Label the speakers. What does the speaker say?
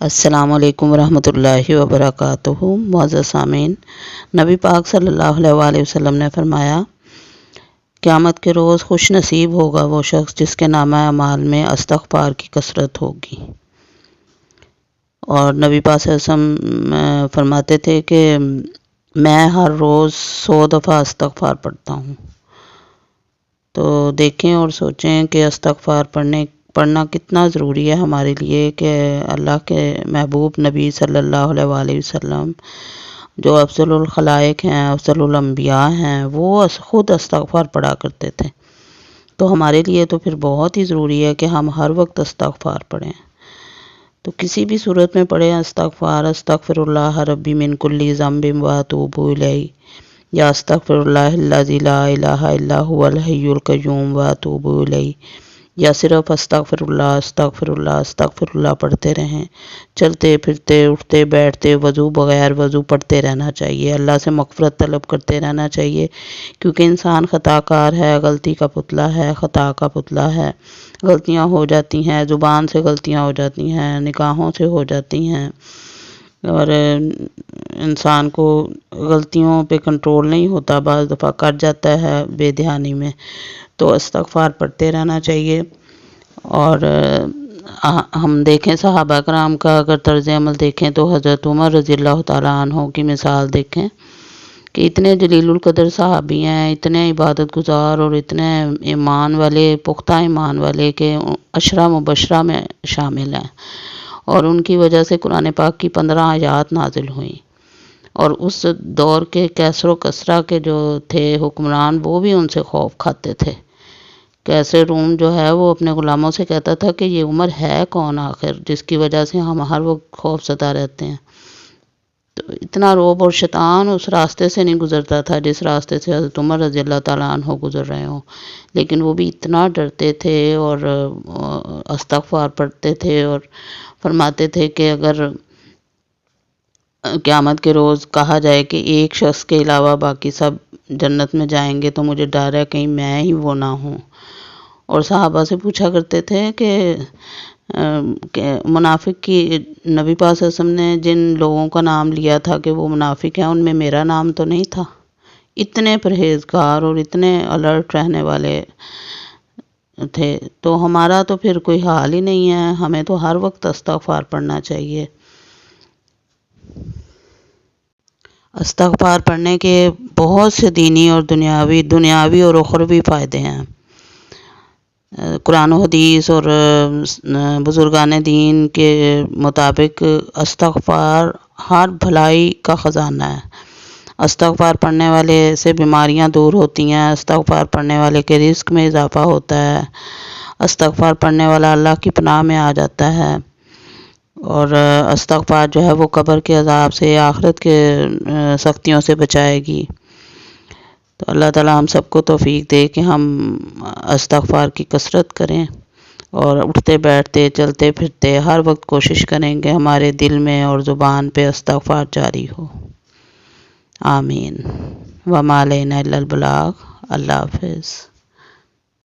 Speaker 1: السلام علیکم ورحمۃ اللہ وبرکاتہ۔ معزز سامعین، نبی پاک صلی اللہ علیہ وآلہ وسلم نے فرمایا، قیامت کے روز خوش نصیب ہوگا وہ شخص جس کے نامہ اعمال میں استغفار کی کثرت ہوگی۔ اور نبی پاک وسلم فرماتے تھے کہ میں ہر روز سو دفعہ استغفار پڑھتا ہوں۔ تو دیکھیں اور سوچیں کہ استغفار پڑھنے پڑھنا کتنا ضروری ہے ہمارے لیے کہ اللہ کے محبوب نبی صلی اللہ علیہ وآلہ وسلم جو افضل الخلائق ہیں، افضل الانبیاء ہیں، وہ خود استغفار پڑھا کرتے تھے۔ تو ہمارے لیے تو پھر بہت ہی ضروری ہے کہ ہم ہر وقت استغفار پڑھیں۔ تو کسی بھی صورت میں پڑھیں، استغفار استغفر اللہ ربی من کلی ذنب و توب الیہ۔ یا استغفر اللہ لا الہ الا هو الحی القیوم و توب الیہ۔ یا صرف استغفر اللہ استغفر اللہ استغفر اللہ پڑھتے رہیں۔ چلتے پھرتے، اٹھتے بیٹھتے، وضو بغیر وضو پڑھتے رہنا چاہیے۔ اللہ سے مغفرت طلب کرتے رہنا چاہیے۔ کیونکہ انسان خطا کار ہے، غلطی کا پتلا ہے، خطا کا پتلا ہے۔ غلطیاں ہو جاتی ہیں، زبان سے غلطیاں ہو جاتی ہیں نکاحوں سے ہو جاتی ہیں۔ اور انسان کو غلطیوں پہ کنٹرول نہیں ہوتا، بعض دفعہ کر جاتا ہے بے دھیانی میں۔ تو استغفار پڑھتے رہنا چاہیے۔ اور ہم دیکھیں صحابہ کرام کا اگر طرز عمل دیکھیں تو حضرت عمر رضی اللہ تعالیٰ عنہ کی مثال دیکھیں کہ اتنے جلیل القدر صحابی ہیں، اتنے عبادت گزار اور اتنے ایمان والے، پختہ ایمان والے کہ اشرا مبشرہ میں شامل ہیں۔ اور ان کی وجہ سے قرآن پاک کی پندرہ آیات نازل ہوئیں۔ اور اس دور کے کیسر و کسرہ کے جو تھے حکمران، وہ بھی ان سے خوف کھاتے تھے۔ کیسے روم جو ہے، وہ اپنے غلاموں سے کہتا تھا کہ یہ عمر ہے کون آخر، جس کی وجہ سے ہم ہر وقت خوف زدہ رہتے ہیں۔ تو اتنا روب اور شیطان اس راستے سے نہیں گزرتا تھا جس راستے سے حضرت عمر رضی اللہ تعالیٰ عنہ گزر رہے ہوں۔ لیکن وہ بھی اتنا ڈرتے تھے اور استغفار پڑھتے تھے اور فرماتے تھے کہ اگر قیامت کے روز کہا جائے کہ ایک شخص کے علاوہ باقی سب جنت میں جائیں گے تو مجھے ڈر ہے کہیں میں ہی وہ نہ ہوں۔ اور صحابہ سے پوچھا کرتے تھے کہ منافق کی نبی پاس وسلم نے جن لوگوں کا نام لیا تھا کہ وہ منافق ہیں، ان میں میرا نام تو نہیں تھا۔ اتنے پرہیزگار اور اتنے الرٹ رہنے والے تھے۔ تو ہمارا تو پھر کوئی حال ہی نہیں ہے۔ ہمیں تو ہر وقت استغفار پڑھنا چاہیے۔ استغفار پڑھنے کے بہت سے دینی اور دنیاوی دنیاوی اور اخروی فائدے ہیں۔ قرآن و حدیث اور بزرگان دین کے مطابق استغفار ہر بھلائی کا خزانہ ہے۔ استغفار پڑھنے والے سے بیماریاں دور ہوتی ہیں، استغفار پڑھنے والے کے رزق میں اضافہ ہوتا ہے، استغفار پڑھنے والا اللہ کی پناہ میں آ جاتا ہے۔ اور استغفار جو ہے وہ قبر کے عذاب سے، آخرت کے سختیوں سے بچائے گی۔ تو اللہ تعالیٰ ہم سب کو توفیق دے کہ ہم استغفار کی کثرت کریں اور اٹھتے، بیٹھتے، چلتے پھرتے ہر وقت کوشش کریں کہ ہمارے دل میں اور زبان پہ استغفار جاری ہو۔ آمین۔ وما البلاغ۔ اللہ حافظ۔